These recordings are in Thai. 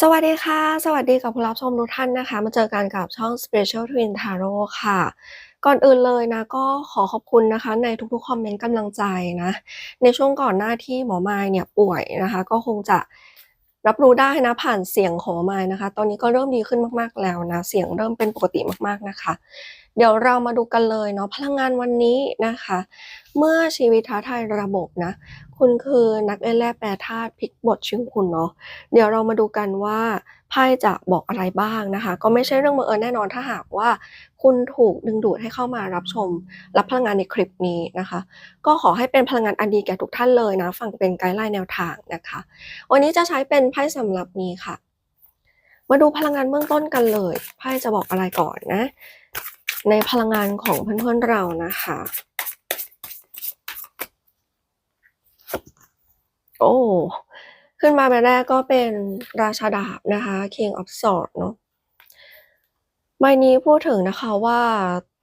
สวัสดีค่ะ สวัสดีกับผู้รับชมทุกท่านนะคะ มาเจอกันกับช่อง Special Twin Tarot ค่ะ ก่อนอื่นเลยนะก็ขอขอบคุณนะคะ ในทุกๆคอมเมนต์กำลังใจนะ ในช่วงก่อนหน้าที่หมอไม้เนี่ยป่วยนะคะ ก็คงจะ รับรู้ได้นะผ่านเสียงของหมอมายนะคะ ตอนนี้ก็เริ่มดีขึ้นมากๆแล้วนะ เสียงเริ่มเป็นปกติมากๆนะคะ เดี๋ยวเรามาดูกันเลยเนาะพลังงานวันนี้นะคะ เมื่อชีวิตท้าทายระบบนะ คุณคือนักเล่นแร่แปรธาตุพลิกบทชีวิตของคุณเนาะเดี๋ยวเรามาดูกันว่า ไพ่จะบอกอะไรบ้างนะคะ ก็ไม่ใช่เรื่องบังเอิญแน่นอนถ้าหากว่า คุณถูกดึงดูดให้เข้ามารับชม รับพลังงานในคลิปนี้นะคะ ก็ขอให้เป็นพลังงานอันดีแก่ทุกท่านเลยนะฟังเป็นไกด์ไลน์แนวทางนะคะ วันนี้จะใช้เป็นไพ่สำหรับนี้ค่ะ มาดูพลังงานเบื้องต้นกันเลยไพ่จะบอกอะไรก่อนนะ ในพลังงานของเพื่อนๆเรานะคะโอ้ ขึ้นมาใบแรกก็เป็นราชาดาบนะคะ King of Swords เนาะใบนี้พูดถึงนะคะว่า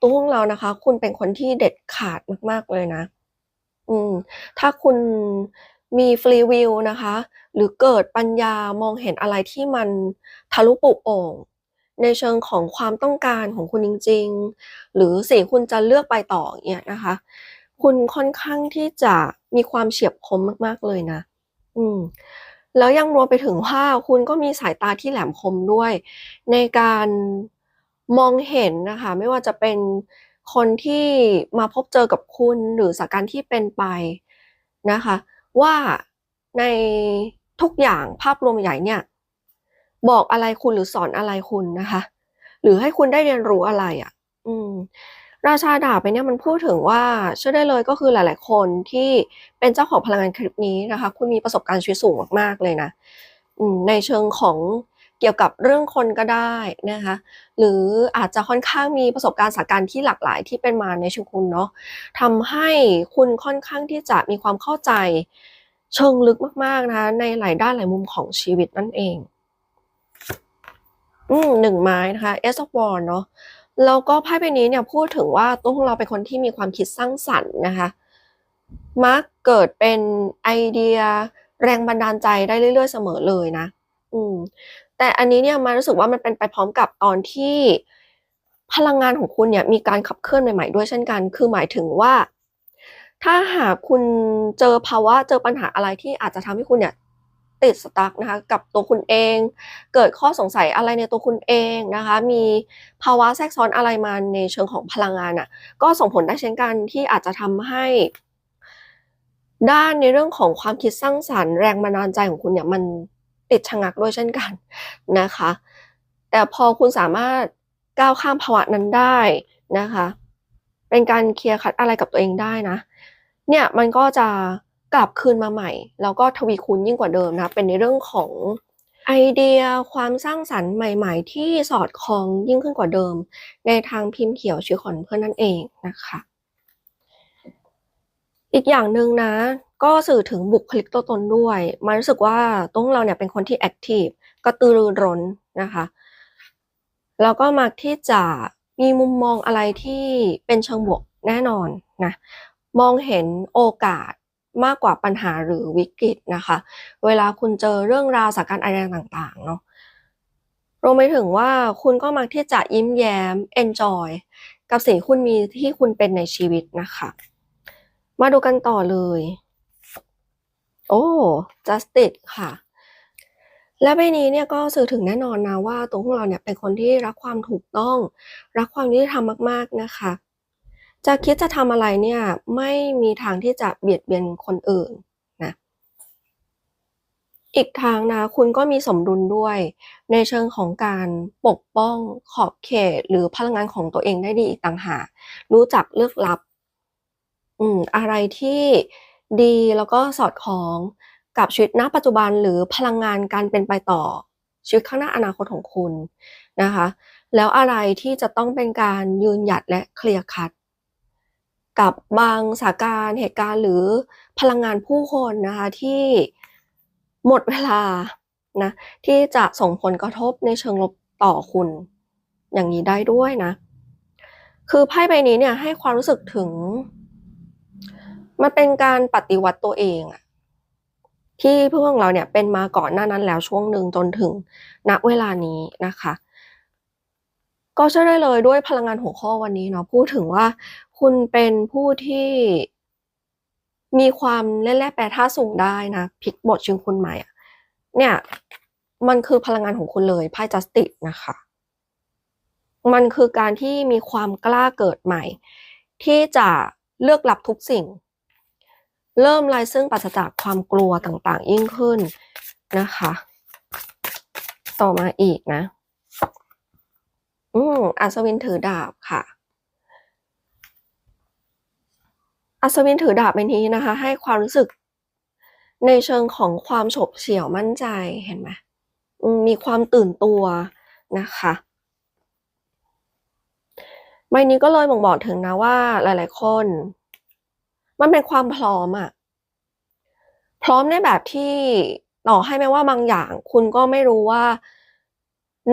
ตัวของเรานะคะ คุณเป็นคนที่เด็ดขาดมากๆเลยนะ อืม ถ้าคุณมีฟรีวิวนะคะ หรือเกิดปัญญามองเห็นอะไรที่มันทะลุปลุโป่งในเชิงของความต้องการของคุณจริง ๆ หรือสิ่งคุณจะเลือกไปต่อเงี้ยนะคะ คุณค่อนข้างที่จะมีความเฉียบคมมาก ๆเลยนะ อืม แล้วยังรวมไปถึงว่าคุณก็มีสายตาที่แหลมคมด้วย ในการมองเห็นนะคะ ไม่ว่าจะเป็นคนที่มาพบเจอกับคุณหรือสถานการณ์ที่เป็นไปนะคะ ว่าในทุกอย่างภาพรวมใหญ่เนี่ย บอกอะไรคุณหรือสอนอะไรคุณนะคะ หรือให้คุณได้เรียนรู้อะไรอะ่ะ อืม ราชาดาบไปเนี่ยมันพูดถึงว่าเชื่อได้เลยก็คือหลาย ๆ คนที่เป็นเจ้าของพลังงานคลิปนี้นะคะ คุณมีประสบการณ์ชีวิตสูงมากๆเลยนะในเชิงของเกี่ยวกับเรื่องคนก็ได้นะคะ หรืออาจจะค่อนข้างมีประสบการณ์สถานการณ์ที่หลากหลายที่เป็นมาในชีวิตคุณเนาะทำให้คุณค่อนข้างที่จะมีความเข้าใจเชิงลึกมากๆนะคะในหลายด้านหลายมุมของชีวิตนั่นเอง อืมหนึ่งไม้นะคะ Ace of Wands เนาะ แล้วก็ไพ่ใบนี้เนี่ยพูดถึงว่าตัวของเราเป็นคนที่มีความคิดสร้างสรรค์นะคะมักเกิดเป็นไอเดียแรงบันดาลใจได้เรื่อย ๆ เสมอเลยนะ อืม แต่อันนี้เนี่ยมารู้สึกว่ามันเป็นไปพร้อมกับตอนที่พลังงานของคุณเนี่ยมีการขับเคลื่อนใหม่ ๆ ด้วยเช่นกัน คือหมายถึงว่า ถ้าหากคุณเจอภาวะเจอปัญหาอะไรที่อาจจะทำให้คุณเนี่ย ติดสตั๊กนะคะกับตัวคุณเอง เกิดข้อสงสัยอะไรในตัวคุณเองนะคะ มีภาวะแทรกซ้อนอะไรมาในเชิงของพลังงานน่ะก็ส่งผลได้เช่นกันที่อาจจะทำให้ ด้านในเรื่องของความคิดสร้างสรรค์แรงบันดาลใจของคุณเนี่ยมันติดชะงักด้วยเช่นกันนะคะ แต่พอคุณสามารถก้าวข้ามภาวะนั้นได้นะคะ เป็นการเคลียร์คัดอะไรกับตัวเองได้นะ เนี่ยมันก็จะ กลับคืนมาใหม่ แล้วก็ทวีคูณยิ่งกว่าเดิมนะ เป็นในเรื่องของไอเดียความสร้างสรรค์ใหม่ ๆ ที่สอดคล้องยิ่งขึ้นกว่าเดิม ในทางพิมพ์เขียวชื่อของเพื่อนนั่นเองนะคะ อีกอย่างหนึ่งนะ ก็สื่อถึงบุคลิกตัวตนด้วย มันรู้สึกว่าตัวของเราเนี่ยเป็นคนที่แอคทีฟกระตือรือร้นนะคะ แล้วก็มักที่จะมีมุมมองอะไรที่เป็นเชิงบวกแน่นอนนะ มองเห็นโอกาส มากกว่าปัญหาหรือวิกฤตนะคะ เวลาคุณเจอเรื่องราวสถานการณ์อะไรต่างๆเนาะรวมไปถึงว่าคุณก็มักที่จะยิ้มแย้มเอนจอยกับสิ่งที่คุณมีที่คุณเป็นในชีวิตนะคะ มาดูกันต่อเลย โอ้ justice ค่ะ และใบนี้เนี่ยก็สื่อถึงแน่นอนนะว่าตัวของเราเนี่ยเป็นคนที่รักความถูกต้อง รักความยุติธรรมมาก ๆนะคะ จะคิดจะทำอะไรเนี่ยไม่มีทางที่จะเบียดเบียนคนอื่นนะอีกทางนะคุณก็มีสมดุลด้วย ในเชิงของการปกป้องขอบเขตหรือพลังงานของตัวเองได้ดีอีกต่างหากรู้จักเลือกรับอืมอะไรที่ดีแล้วก็สอดคล้องกับชีวิตณปัจจุบันหรือพลังงานการเป็นไปต่อชีวิตข้างหน้าอนาคตของคุณนะคะ แล้วอะไรที่จะต้องเป็นการยืนหยัดและเคลียร์คัด กับบางสถานการณ์เหตุการณ์หรือพลังงานผู้คนนะคะที่หมดเวลานะที่จะส่งผลกระทบในเชิงลบต่อคุณ อย่างงี้ได้ด้วยนะ คือไพ่ใบนี้เนี่ยให้ความรู้สึกถึง มันเป็นการปฏิวัติตัวเองอะที่เพื่อนเราเนี่ยเป็นมาก่อนหน้านั้นแล้วช่วงหนึ่งจนถึงณเวลานี้นะคะ ก็เชื่อได้เลยด้วยพลังงานหัวข้อวันนี้เนาะพูดถึงว่า คุณเป็นผู้ที่มีความเล่นแร่แปรธาตุสูงได้นะพลิกบทชีวิตคุณใหม่อะเนี่ย มันคือพลังงานของคุณเลยไพ่จัสติสนะคะ มันคือการที่มีความกล้าเกิดใหม่ ที่จะเลือกรับทุกสิ่ง เริ่มลายซึ่งปราศจากความกลัวต่างๆ ยิ่งขึ้นนะคะ ต่อมาอีกนะ อืมอัศวินถือดาบค่ะ อัศวินถือดาบใบนี้นะคะ ให้ความรู้สึกในเชิงของความโฉบเฉี่ยวมั่นใจเห็นไหมมมีความตื่นตัวนะคะใบนี้ก็เลยบ่งบอกถึงนะว่า หลาย ๆ คน มันเป็นความพร้อมอะพร้อมในแบบที่ต่อให้แม้ว่าบางอย่าง คุณก็ไม่รู้ว่า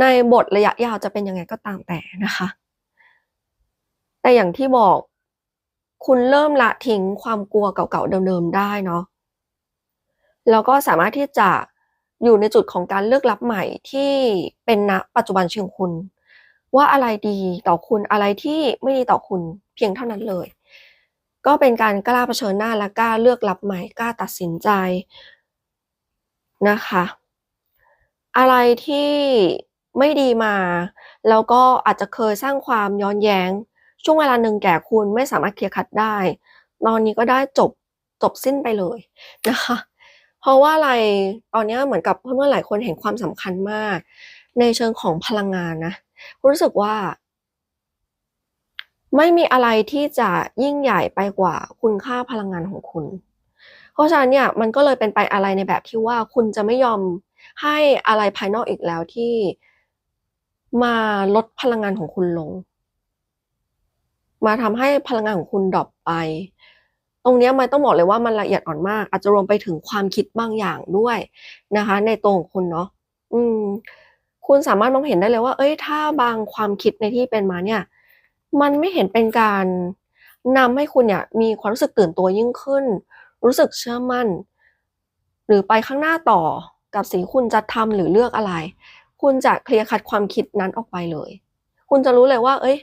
ในบทระยะยาวจะเป็นยังไงก็ตามแต่นะคะ แต่อย่างที่บอก คุณเริ่มละทิ้งความกลัวเก่าๆเดิมๆได้เนาะแล้วก็สามารถที่จะอยู่ในจุดของการเลือกรับใหม่ที่เป็นณปัจจุบันชีวิตของคุณ ว่าอะไรดีต่อคุณอะไรที่ไม่ดีต่อคุณเพียงเท่านั้นเลย ก็เป็นการกล้าเผชิญหน้าและกล้าเลือกรับใหม่กล้าตัดสินใจนะคะ อะไรที่ไม่ดีมา แล้วก็อาจจะเคยสร้างความย้อนแย้ง ช่วงเวลาหนึ่งแก่คุณไม่สามารถเคลียร์คัดได้ ตอนนี้ก็ได้จบจบสิ้นไปเลยนะคะ เพราะว่าอะไรตอนนี้เหมือนกับเพื่อนๆหลายคนเห็นความสำคัญมาก ในเชิงของพลังงานนะรู้สึกว่า ไม่มีอะไรที่จะยิ่งใหญ่ไปกว่าคุณค่าพลังงานของคุณ เพราะฉะนั้นเนี่ยมันก็เลยเป็นไปอะไรในแบบที่ว่าคุณจะไม่ยอมให้อะไรภายนอกอีกแล้วที่มาลดพลังงานของคุณลง มาทำให้พลังงานของคุณดรอปไป ตรงนี้ยมันต้องบอกเลยว่ามันละเอียดอ่อนมาก อาจจะรวมไปถึงความคิดบางอย่างด้วยนะคะ ในตัวของคุณเนาะอืม คุณสามารถมองเห็นได้เลยว่า เอ้ย ถ้าบางความคิดในที่เป็นมาเนี่ย มันไม่เห็นเป็นการนำให้คุณเนี่ย มีความรู้สึกตื่นตัวยิ่งขึ้น รู้สึกเชื่อมั่น หรือไปข้างหน้าต่อกับสิ่งที่คุณจะทำหรือเลือกอะไร คุณจะเคลียร์คัดความคิดนั้นออกไปเลย คุณจะรู้เลยว่า เอ้ย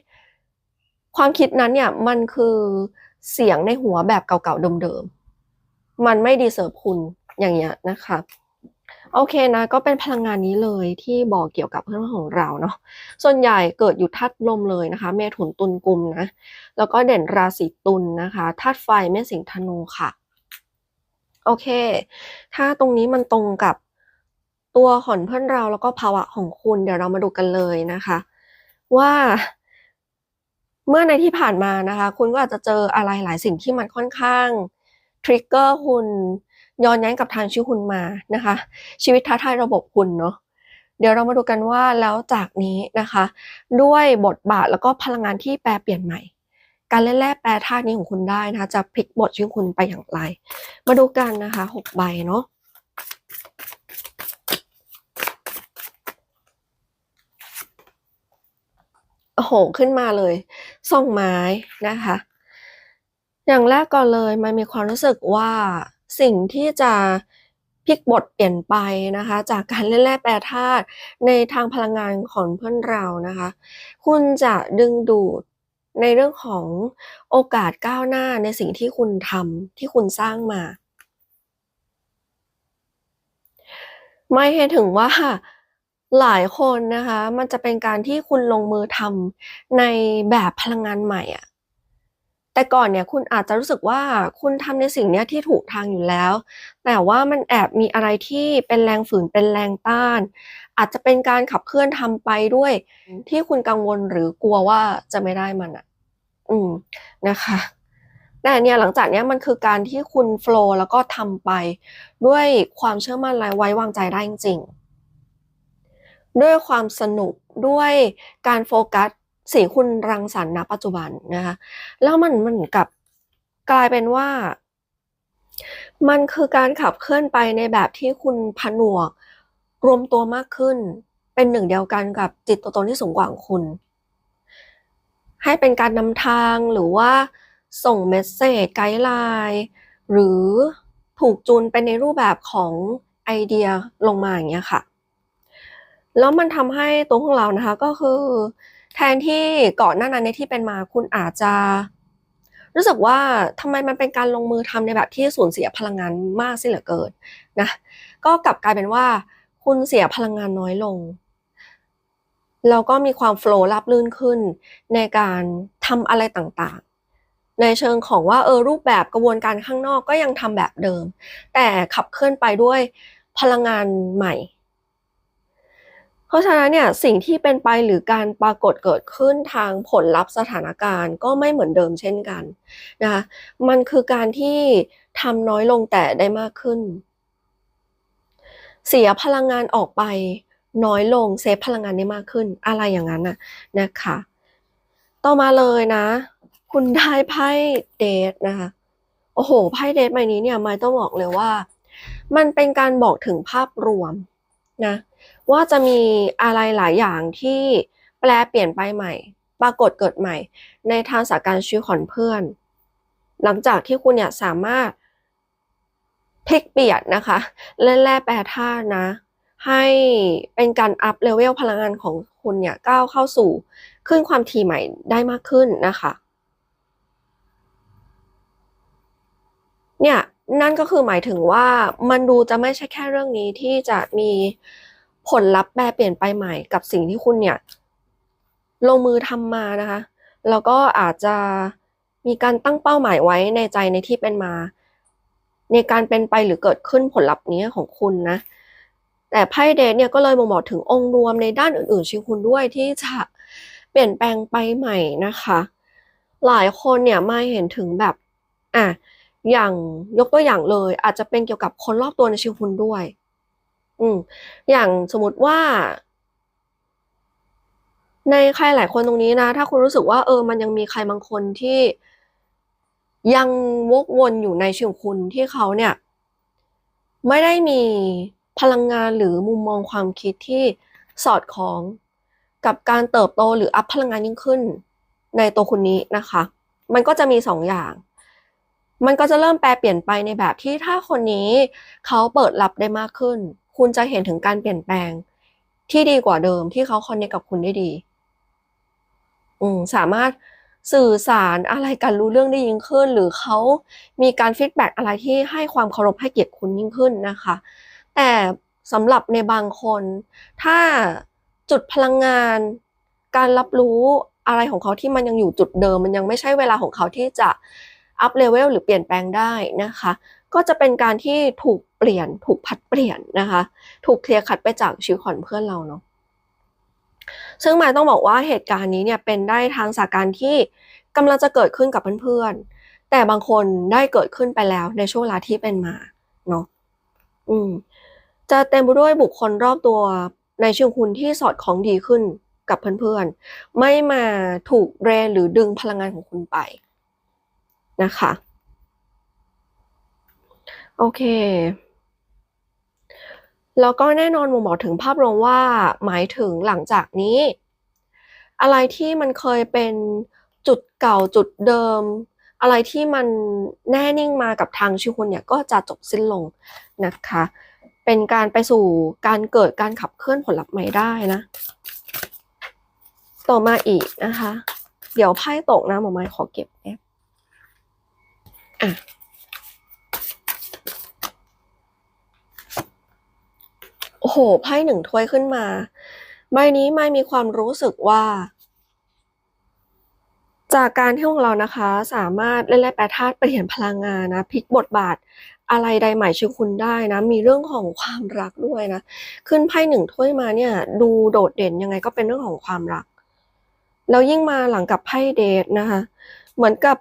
ความคิดนั้นเนี่ยมันคือเสียงในหัวแบบเก่าๆเดิมๆ มันไม่ดีเซิร์ฟคุณอย่างเงี้ยนะคะ โอเคนะ ก็เป็นพลังงานนี้เลยที่บอกเกี่ยวกับเพื่อนของเราเนาะส่วนใหญ่เกิดอยู่ธาตุลมเลยนะคะ เมถุนตุลกุมนะ แล้วก็เด่นราศีตุลนะคะธาตุไฟแม่สิงธนูค่ะ โอเค ถ้าตรงนี้มันตรงกับตัวของเพื่อนเราแล้วก็ภาวะของคุณเดี๋ยวเรามาดูกันเลยนะคะ ว่า เมื่อในที่ผ่านมานะคะ คุณก็อาจจะเจออะไรหลายสิ่งที่มันค่อนข้างทริกเกอร์คุณย้อนแย้งกับทางชีวิตคุณมานะคะ ชีวิตท้าทายระบบคุณเนาะเดี๋ยวเรามาดูกันว่าแล้วจากนี้นะคะ ด้วยบทบาทแล้วก็พลังงานที่แปลเปลี่ยนใหม่ การเล่นแร่แปรธาตุนี้ของคุณได้นะคะ จะพลิกบทชีวิตคุณไปอย่างไร มาดูกันนะคะหกใบเนาะ โอ้โหขึ้นมาเลยส่องไม้นะคะ อย่างแรกก่อนเลยมันมีความรู้สึกว่าสิ่งที่จะพลิกบทเปลี่ยนไปนะคะ จากการเล่นแร่แปรธาตุในทางพลังงานของเพื่อนเรานะคะ คุณจะดึงดูดในเรื่องของโอกาสก้าวหน้าในสิ่งที่คุณทำที่คุณสร้างมา ไม่ให้ถึงว่า หลายคนนะคะ มันจะเป็นการที่คุณลงมือทำในแบบพลังงานใหม่อะแต่ก่อนเนี่ยคุณอาจจะรู้สึกว่าคุณทำในสิ่งเนี้ยที่ถูกทางอยู่แล้ว แต่ว่ามันแอบมีอะไรที่เป็นแรงฝืนเป็นแรงต้าน อาจจะเป็นการขับเคลื่อนทำไปด้วย ที่คุณกังวลหรือกลัวว่าจะไม่ได้มันอะอืมนะคะแต่เนี่ยหลังจากเนี้ยมันคือการที่คุณโฟลว์แล้วก็ทำไป ด้วยความเชื่อมั่นและไว้วางใจได้จริงๆ ด้วยความสนุกด้วยการโฟกัสสิ่งคุณรังสรรค์ณปัจจุบันนะคะแล้วมันมันกับกลายเป็นว่า มันคือการขับเคลื่อนไปในแบบที่คุณผนวก รวมตัวมากขึ้น เป็นหนึ่งเดียวกันกับจิตตัวตนที่สูงกว่าของคุณ ให้เป็นการนำทางหรือว่าส่งเมสเซจไกด์ไลน์หรือถูกจูนไปในรูปแบบของไอเดียลงมาอย่างเงี้ยค่ะ แล้วมันทำให้ตัวของเรานะคะก็คือ แทนที่ก่อนหน้านั้นในที่เป็นมาคุณอาจจะ รู้สึกว่าทำไมมันเป็นการลงมือทำในแบบที่สูญเสียพลังงานมากสิเหลือเกินนะก็กลับกลายเป็นว่า คุณเสียพลังงานน้อยลงแล้วก็มีความโฟลว์ราบรื่นขึ้นในการทำอะไรต่างๆ ในเชิงของว่าเออรูปแบบกระบวนการข้างนอกก็ยังทำแบบเดิม แต่ขับเคลื่อนไปด้วยพลังงานใหม่ เพราะฉะนั้นเนี่ยสิ่งที่เป็นไปหรือการปรากฏเกิดขึ้นทางผลลัพธ์สถานการณ์ ก็ไม่เหมือนเดิมเช่นกันนะคะมันคือการที่ทำน้อยลงแต่ได้มากขึ้น เสียพลังงานออกไปน้อยลงเซฟพลังงานได้มากขึ้น อะไรอย่างนั้นน่ะนะคะ ต่อมาเลยนะ คุณได้ไพ่เดทนะคะโอ้โหไพ่เดทใบนี้เนี่ยไม่ต้องบอกเลยว่า มันเป็นการบอกถึงภาพรวมนะ ว่าจะมีอะไรหลายอย่างที่แปลเปลี่ยนไปใหม่ ปรากฏเกิดใหม่ ในทางสาการชีวิตของเพื่อน หลังจากที่คุณเนี่ยสามารถพลิกเปลี่ยนนะคะเล่นแร่แปรธาตุนะ ให้เป็นการอัพเลเวลพลังงานของคุณเนี่ยก้าวเข้าสู่ขึ้นความถี่ใหม่ได้มากขึ้นนะคะเนี่ยนั่นก็คือหมายถึงว่ามันดูจะไม่ใช่แค่เรื่องนี้ที่จะมี ผลลัพธ์แปรเปลี่ยนไปใหม่กับสิ่งที่คุณเนี่ย ลงมือทำมานะคะ แล้วก็อาจจะมีการตั้งเป้าหมายไว้ในใจในที่เป็นมา ในการเป็นไปหรือเกิดขึ้นผลลัพธ์นี้ของคุณนะ แต่ไพ่เดทเนี่ยก็เลยบ่งบอกถึงองค์รวมในด้านอื่นๆชีวิตคุณด้วยที่จะเปลี่ยนแปลงไปใหม่นะคะ หลายคนเนี่ยมาเห็นถึงแบบอะอย่างยกตัวอย่างเลย อาจจะเป็นเกี่ยวกับคนรอบตัวในชีวิตคุณด้วย อืม อย่างสมมติว่า ในใครหลายคนตรงนี้นะ ถ้าคุณรู้สึกว่าเออ มันยังมีใครบางคนที่ยังวกวนอยู่ในชีวิตคุณที่เขาเนี่ย ไม่ได้มีพลังงานหรือมุมมองความคิดที่สอดคล้องกับการเติบโตหรืออัพพลังงานยิ่งขึ้น ในตัวคุณนี้นะคะ มันก็จะมีสองอย่าง มันก็จะเริ่มแปลเปลี่ยนไปในแบบที่ถ้าคนนี้เขาเปิดรับได้มากขึ้น คุณจะเห็นถึงการเปลี่ยนแปลงที่ดีกว่าเดิมที่เขาคอนเนคกับคุณได้ดี อืมสามารถสื่อสารอะไรกันรู้เรื่องได้ยิ่งขึ้น หรือเขามีการฟีดแบ็กอะไรที่ให้ความเคารพให้เกียรติคุณยิ่งขึ้นนะคะ แต่สำหรับในบางคน ถ้าจุดพลังงาน การรับรู้อะไรของเขาที่มันยังอยู่จุดเดิม มันยังไม่ใช่เวลาของเขาที่จะอัพเลเวลหรือเปลี่ยนแปลงได้นะคะ ก็จะเป็นการที่ถูกเปลี่ยนถูกพัดเปลี่ยนนะคะ ถูกเคลียร์คัดไปจากชีวิตของเพื่อนเราเนาะซึ่งหมายต้องบอกว่าเหตุการณ์นี้เนี่ยเป็นได้ทางสาการที่กำลังจะเกิดขึ้นกับเพื่อนๆแต่บางคนได้เกิดขึ้นไปแล้วในช่วงเวลาที่เป็นมาเนาะอืมจะเต็มไปด้วยบุคคลรอบตัวในชีวิตคุณที่สอดคล้องดีขึ้นกับเพื่อนๆ ไม่มาถูกเรนหรือดึงพลังงานของคุณไปนะคะ โอเค แล้วก็แน่นอนมุมบอกถึงภาพรวมว่าหมายถึงหลังจากนี้ อะไรที่มันเคยเป็นจุดเก่าจุดเดิม อะไรที่มันแน่นิ่งมากับทางชีวิตคุณเนี่ยก็จะจบสิ้นลงนะคะ เป็นการไปสู่การเกิดการขับเคลื่อนผลลัพธ์ใหม่ได้นะ ต่อมาอีกนะคะ เดี๋ยวไพ่ตกนะหมอไม้ขอเก็บแอปอะ โอ้โหไพ่หนึ่งถ้วยขึ้นมา ใบนี้ไม่มีความรู้สึกว่า จากการที่ของเรานะคะ สามารถเล่นแร่แปรธาตุเปลี่ยนพลังงานนะพลิกบทบาทอะไรใดใหม่ชีวิตคุณได้นะ มีเรื่องของความรักด้วยนะ ขึ้นไพ่หนึ่งถ้วยมาเนี่ย ดูโดดเด่นยังไงก็เป็นเรื่องของความรัก แล้วยิ่งมาหลังกับไพ่เดทนะคะ เหมือนกับ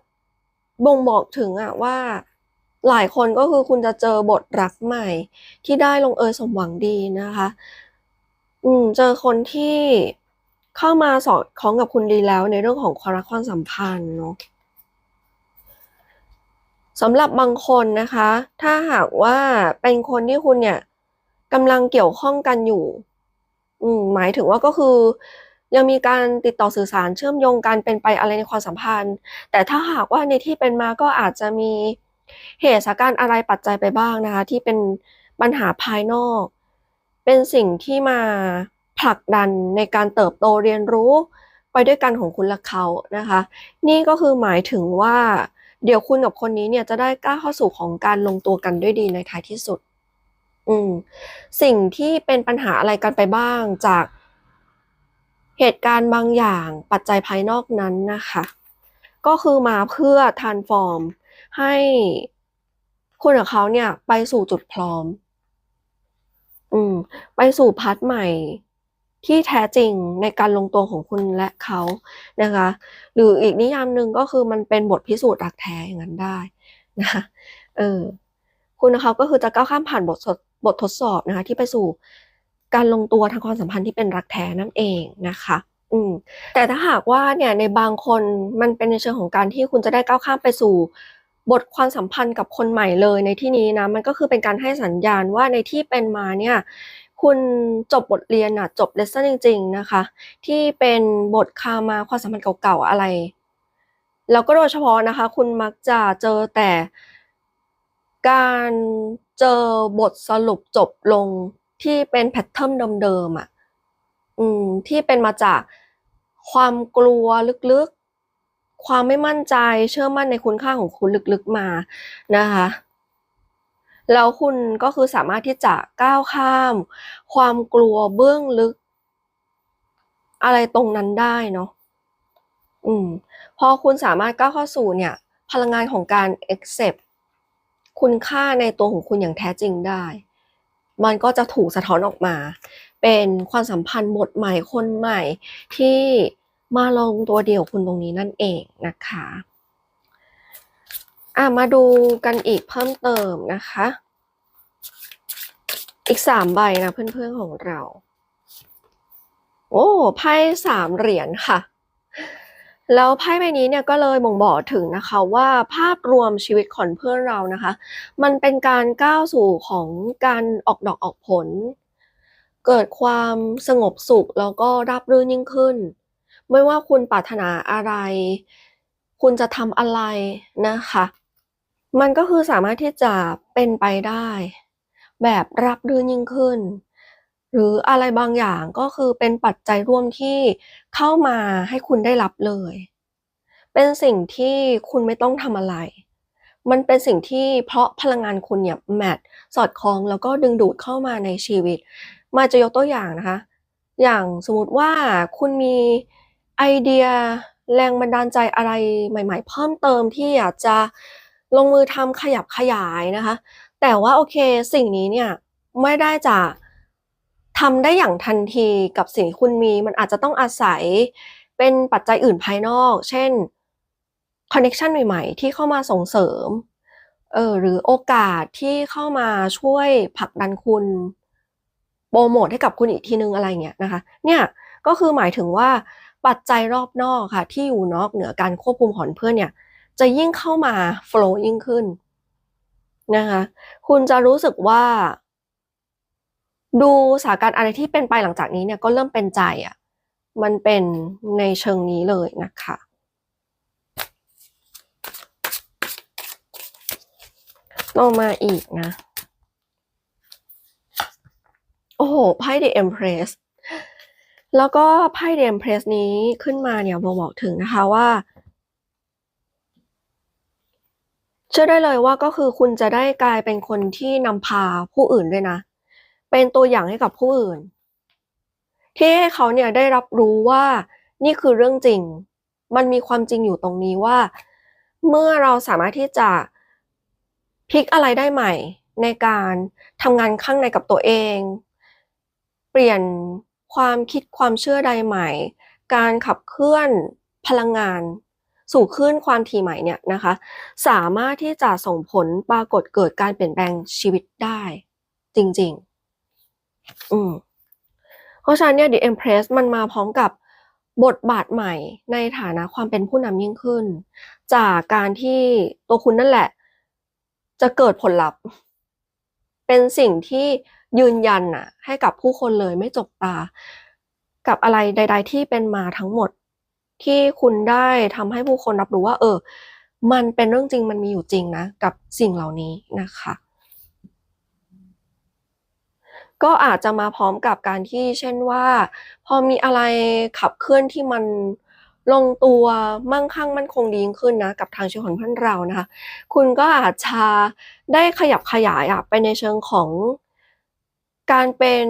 บ่งบอกถึงอะว่า หลายคนก็คือคุณจะเจอบทรักใหม่ ที่ได้ลงเอยสมหวังดีนะคะ อืมเจอคนที่เข้ามาสอดคล้องกับคุณดีแล้วในเรื่องของความรักความสัมพันธ์เนาะสำหรับบางคนนะคะ ถ้าหากว่าเป็นคนที่คุณเนี่ยกำลังเกี่ยวข้องกันอยู่ อืมหมายถึงว่าก็คือ ยังมีการติดต่อสื่อสารเชื่อมโยงกันเป็นไปอะไรในความสัมพันธ์ แต่ถ้าหากว่าในที่เป็นมาก็อาจจะมี เหตุสาการณ์อะไรปัจจัยไปบ้างนะคะ ที่เป็นปัญหาภายนอก เป็นสิ่งที่มาผลักดันในการเติบโตเรียนรู้ไปด้วยกันของคุณและเขานะคะ นี่ก็คือหมายถึงว่า เดี๋ยวคุณกับคนนี้เนี่ยจะได้ก้าวเข้าสู่ของการลงตัวกันด้วยดีในท้ายที่สุด อืมสิ่งที่เป็นปัญหาอะไรกันไปบ้างจากเหตุการณ์บางอย่างปัจจัยภายนอกนั้นนะคะ ก็คือมาเพื่อทานฟอร์ม ให้คุณกับเขาเนี่ย ไปสู่จุดพร้อม อืม ไปสู่พาร์ทใหม่ที่แท้จริงในการลงตัวของคุณและเขานะคะ หรืออีกนิยามหนึ่งก็คือมันเป็นบทพิสูจน์รักแท้อย่างนั้นได้นะคะเออคุณกับเขาก็คือจะก้าวข้ามผ่านบททดบททดสอบนะคะ ที่ไปสู่การลงตัวทางความสัมพันธ์ที่เป็นรักแท้นั่นเองนะคะ อืมแต่ถ้าหากว่าเนี่ยในบางคนมันเป็นในเชิงของการที่คุณจะได้ก้าวข้ามไปสู่ บทความสัมพันธ์กับคนใหม่เลยในที่นี้นะมันก็คือเป็นการให้สัญญาณว่าในที่เป็นมาเนี่ยคุณจบบทเรียนอะจบเลสเซนจริง ๆ นะคะ ที่เป็นบทคามาความสัมพันธ์เก่าๆอะไร แล้วก็โดยเฉพาะนะคะ คุณมักจะเจอแต่การเจอบทสรุปจบลงที่เป็นแพทเทิร์นเดิมๆอะอืม ที่เป็นมาจากความกลัวลึกๆ ความไม่มั่นใจเชื่อมั่นในคุณค่าของคุณลึกๆมานะคะแล้วคุณก็คือสามารถที่จะก้าวข้าม ความกลัวเบื้องลึก อะไรตรงนั้นได้เนาะอืมพอคุณสามารถก้าวเข้าสู่เนี่ย พลังงานของการ accept คุณค่าในตัวของคุณอย่างแท้จริงได้ มันก็จะถูกสะท้อนออกมา เป็นความสัมพันธ์บทใหม่คนใหม่ที่ มาลงตัวเดียวคุณตรงนี้นั่นเองนะคะอะมาดูกันอีกเพิ่มเติมนะคะ อีกสามใบนะเพื่อนๆของเรา โอ้ไพ่สามเหรียญค่ะ แล้วไพ่ใบนี้เนี่ยก็เลยบ่งบอกถึงนะคะว่าภาพรวมชีวิตของเพื่อนเรานะคะ มันเป็นการก้าวสู่ของการออกดอกออกผล เกิดความสงบสุขแล้วก็ราบรื่นยิ่งขึ้น ไม่ว่าคุณปรารถนาอะไร คุณจะทำอะไรนะคะ มันก็คือสามารถที่จะเป็นไปได้ แบบราบรื่นยิ่งขึ้น หรืออะไรบางอย่างก็คือเป็นปัจจัยร่วมที่เข้ามาให้คุณได้รับเลย เป็นสิ่งที่คุณไม่ต้องทำอะไรมันเป็นสิ่งที่เพราะพลังงานคุณเนี่ยแมทสอดคล้องแล้วก็ดึงดูดเข้ามาในชีวิต มาจะยกตัวอย่างนะคะ อย่างสมมติว่าคุณมี ไอเดียแรงบันดาลใจอะไรใหม่ ๆ เพิ่มเติมที่อยากจะลงมือทำขยับขยายนะคะ แต่ว่าโอเคสิ่งนี้เนี่ยไม่ได้จะทำได้อย่างทันทีกับสิ่งที่คุณมี มันอาจจะต้องอาศัยเป็นปัจจัยอื่นภายนอก เช่นคอนเน c ชันใหม่ ๆ ที่เข้ามาส่งเสริมเออหรือโอกาสที่เข้ามาช่วยผลักดันคุณโปรโมทให้กับคุณอีกทีนึงอะไรเงี้ยนะคะ เนี่ยก็คือหมายถึงว่า ปัจจัยรอบนอกค่ะ ที่อยู่นอกเหนือการควบคุมของเพื่อนเนี่ย จะยิ่งเข้ามาโฟล์ยิ่งขึ้นนะคะคุณจะรู้สึกว่า ดูสถานการณ์อะไรที่เป็นไปหลังจากนี้เนี่ยก็เริ่มเป็นใจอะ่ะมันเป็นในเชิงนี้เลยนะคะต่อมาอีกนะ โอ้โหไพ่ The Empress แล้วก็ไพ่ The Empress นี้ขึ้นมาเนี่ยบอกบอกถึงนะคะว่าเชื่อได้เลยว่าก็คือคุณจะได้กลายเป็นคนที่นำพาผู้อื่นด้วยนะ เป็นตัวอย่างให้กับผู้อื่น ที่ให้เขาเนี่ยได้รับรู้ว่านี่คือเรื่องจริง มันมีความจริงอยู่ตรงนี้ว่า เมื่อเราสามารถที่จะพลิกอะไรได้ใหม่ในการทำงานข้างในกับตัวเอง เปลี่ยน ความคิดความเชื่อใดใหม่ การขับเคลื่อนพลังงาน สู่คลื่นความถี่ใหม่เนี่ยนะคะ สามารถที่จะส่งผลปรากฏเกิดการเปลี่ยนแปลงชีวิตได้ จริง ๆ อืมเพราะฉะนั้นเนี่ย The Empress มันมาพร้อมกับบทบาทใหม่ในฐานะความเป็นผู้นำยิ่งขึ้น จากการที่ตัวคุณนั่นแหละ จะเกิดผลลัพธ์ เป็นสิ่งที่ ยืนยันน่ะ ให้กับผู้คนเลยไม่จกตา กับอะไรใด ๆ ที่เป็นมาทั้งหมด ที่คุณได้ทำให้ผู้คนรับรู้ว่า เออ มันเป็นเรื่องจริงมันมีอยู่จริงนะ กับสิ่งเหล่านี้นะคะ ก็อาจจะมาพร้อมกับการที่เช่นว่า พอมีอะไรขับเคลื่อนที่มันลงตัวมั่งคั่งมั่นคงดียิ่งขึ้นนะ กับทางชีวิตของเพื่อนเรานะคะ คุณก็อาจจะได้ขยับขยายอะไปในเชิงของ การเป็น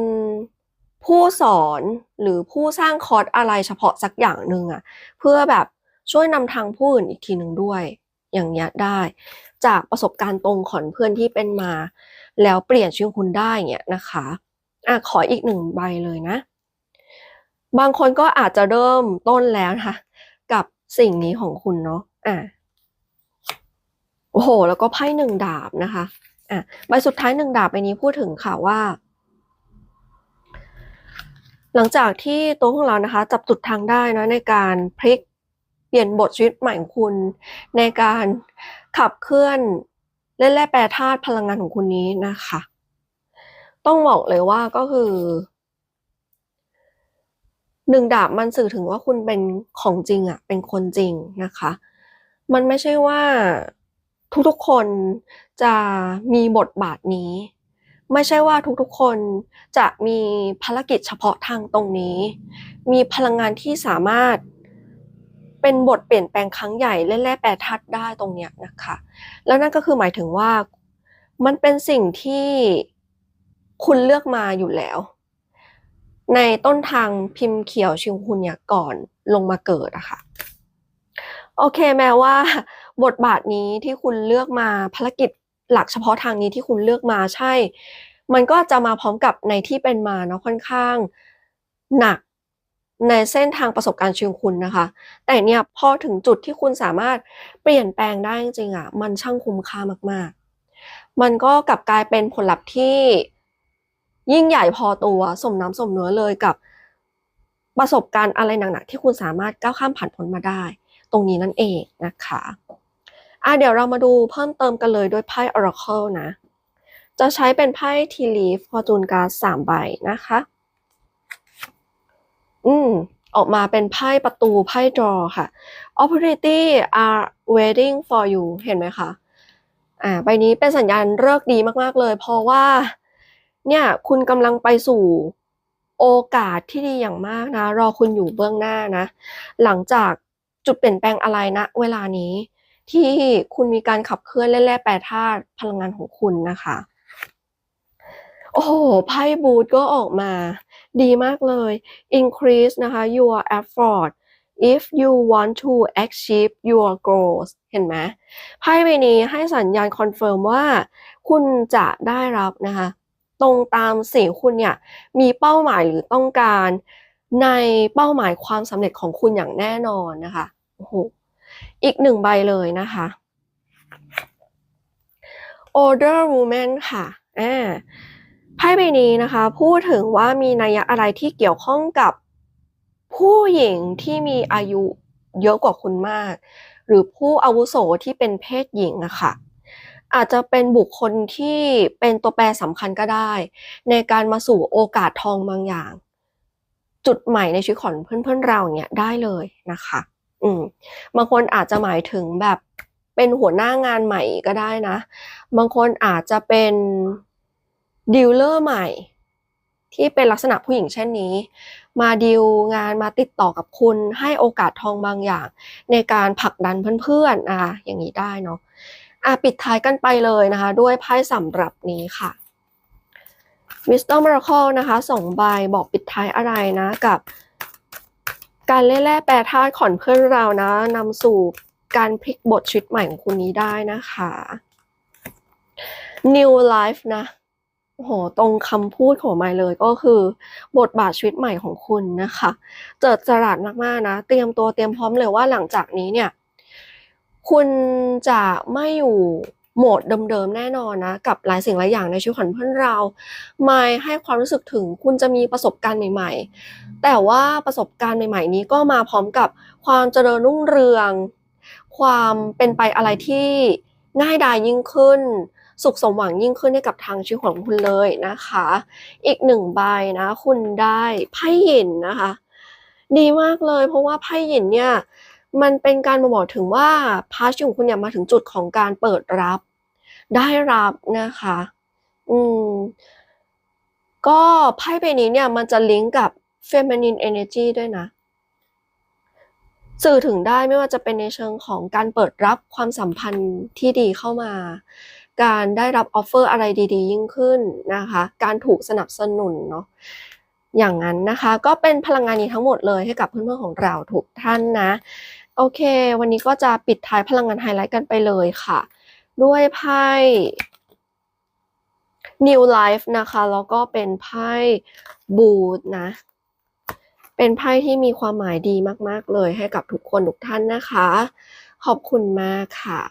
ผู้สอนหรือผู้สร้างคอร์สอะไรเฉพาะสักอย่างหนึ่งอะเพื่อแบบช่วยนำทางผู้อื่นอีกทีหนึ่งด้วย อย่างเงี้ยได้ จากประสบการณ์ตรงของเพื่อนที่เป็นมา แล้วเปลี่ยนชีวิตคุณได้เงี้ยนะคะอะขออีกหนึ่งใบเลยนะ บางคนก็อาจจะเริ่มต้นแล้วนะคะกับสิ่งนี้ของคุณเนาะอะโอ้โห แล้วก็ไพ่หนึ่งดาบนะคะอะใบสุดท้ายหนึ่งดาบใบนี้พูดถึงค่ะว่า หลังจากที่ตัวของเรานะคะ จับจุดทางได้นะในการพลิกเปลี่ยนบทชีวิตใหม่ของคุณ ในการขับเคลื่อนเล่นแร่แปรธาตุพลังงานของคุณนี้นะคะ ต้องบอกเลยว่าก็คือหนึ่งดาบมันสื่อถึงว่าคุณเป็นของจริงอะเป็นคนจริงนะคะ มันไม่ใช่ว่าทุกๆคนจะมีบทบาทนี้ ไม่ใช่ว่าทุกๆคนจะมีภารกิจเฉพาะทางตรงนี้ มีพลังงานที่สามารถเป็นบทเปลี่ยนแปลงครั้งใหญ่เล่นแร่แปรธาตุได้ตรงเนี้ยนะคะ แล้วนั่นก็คือหมายถึงว่ามันเป็นสิ่งที่คุณเลือกมาอยู่แล้ว ในต้นทางพิมพ์เขียวชิงคุณเนี่ยก่อนลงมาเกิดอะค่ะโอเคแม้ว่า บทบาทนี้ที่คุณเลือกมาภารกิจ หลักเฉพาะทางนี้ที่คุณเลือกมาใช่ มันก็จะมาพร้อมกับในที่เป็นมาเนาะค่อนข้างหนักในเส้นทางประสบการณ์ชีวิตคุณนะคะ แต่เนี่ยพอถึงจุดที่คุณสามารถเปลี่ยนแปลงได้จริงๆอะมันช่างคุ้มค่ามากๆ มันก็กลับกลายเป็นผลลัพธ์ที่ยิ่งใหญ่พอตัวสมน้ำสมเนื้อเลยกับประสบการณ์อะไรหนักๆที่คุณสามารถก้าวข้ามผ่านพ้นมาได้ ตรงนี้นั่นเองนะคะ อะเดี๋ยวเรามาดูเพิ่มเติมกันเลยด้วยไพ่ Oracle นะ จะใช้เป็นไพ่ Tea Leaf Fortune Card สามใบนะคะ อืม ออกมาเป็นไพ่ประตูไพ่ draw ค่ะ opportunity are waiting for you เห็นไหมคะ อ่า ใบนี้เป็นสัญญาณเลิกดีมาก ๆ เลย เพราะว่า เนี่ย คุณกำลังไปสู่โอกาสที่ดีอย่างมากนะ รอคุณอยู่เบื้องหน้านะ หลังจากจุดเปลี่ยนแปลงอะไรนะ เวลานี้ ที่คุณมีการขับเคลื่อนเล่นแร่แปรธาตุพลังงานของคุณนะคะ โอ้โหไพ่บูธก็ออกมา ดีมากเลย increase นะคะ your effort if you want to achieve your goals เห็นไหมไพ่ใบนี้ให้สัญญาณคอนเฟิร์มว่า คุณจะได้รับนะคะ ตรงตามสิ่งคุณเนี่ย มีเป้าหมายหรือต้องการในเป้าหมายความสำเร็จของคุณอย่างแน่นอนนะคะโอ้โห อีกหนึ่งใบเลยนะคะ older woman ค่ะอ่าไพ่ใบนี้นะคะ พูดถึงว่ามีนัยอะไรที่เกี่ยวข้องกับผู้หญิงที่มีอายุเยอะกว่าคุณมาก หรือผู้อาวุโสที่เป็นเพศหญิงอะค่ะอาจจะเป็นบุคคลที่เป็นตัวแปรสำคัญก็ได้ ในการมาสู่โอกาสทองบางอย่าง จุดใหม่ในชีวิตของเพื่อนๆเราเนี่ยได้เลยนะคะ อืมบางคนอาจจะหมายถึงแบบเป็นหัวหน้างานใหม่ก็ได้นะ บางคนอาจจะเป็นดีลเลอร์ใหม่ ที่เป็นลักษณะผู้หญิงเช่นนี้ มาดีลงานมาติดต่อกับคุณ ให้โอกาสทองบางอย่าง ในการผลักดันเพื่อนๆนะคะอย่างนี้ได้เนาะอะปิดท้ายกันไปเลยนะคะ ด้วยไพ่สำหรับนี้ค่ะ Wisdom Miracle นะคะสองใบบอกปิดท้ายอะไรนะกับ การเล่นแร่แปรธาตุของเพื่อนเรานะนำสู่การพลิกบทชีวิตใหม่ของคุณนี้ได้นะคะ New Life นะโอ้โหตรงคำพูดของไมเลยก็คือบทบาทชีวิตใหม่ของคุณนะคะ เจิดจรัสมากๆนะ เตรียมตัวเตรียมพร้อมเลยว่าหลังจากนี้เนี่ย คุณจะไม่อยู่ โหมดเดิมๆแน่นอนนะ กับหลายสิ่งหลายอย่างในชีวิตของเพื่อนเราไม่ให้ความรู้สึกถึงคุณจะมีประสบการณ์ใหม่ ๆ แต่ว่าประสบการณ์ใหม่ ๆ นี้ก็มาพร้อมกับความเจริญรุ่งเรือง ความเป็นไปอะไรที่ง่ายดายยิ่งขึ้น สุขสมหวังยิ่งขึ้นให้กับทางชีวิตของคุณเลยนะคะ อีกหนึ่งใบนะ คุณได้ไพ่หยินนะคะ ดีมากเลย เพราะว่าไพ่หยินเนี่ย มันเป็นการมาบอกถึงว่าพาร์ทของคุณเนี่ยมาถึงจุดของการเปิดรับ ได้รับนะคะ อืม ก็ไพ่ใบนี้เนี่ยมันจะลิงก์กับ feminine energy ด้วยนะ สื่อถึงได้ไม่ว่าจะเป็นในเชิงของการเปิดรับความสัมพันธ์ที่ดีเข้ามา การได้รับออฟเฟอร์อะไรดี ๆ ยิ่งขึ้นนะคะ การถูกสนับสนุนเนาะอย่างนั้นนะคะ ก็เป็นพลังงานนี้ทั้งหมดเลยให้กับเพื่อนๆของเราทุกท่านนะ โอเค วันนี้ก็จะปิดท้ายพลังงานไฮไลท์กันไปเลยค่ะ ด้วยไพ่ New Life นะคะ แล้วก็เป็นไพ่บูธนะ เป็นไพ่ที่มีความหมายดีมาก ๆ เลยให้กับทุกคนทุกท่านนะคะ ขอบคุณมากค่ะ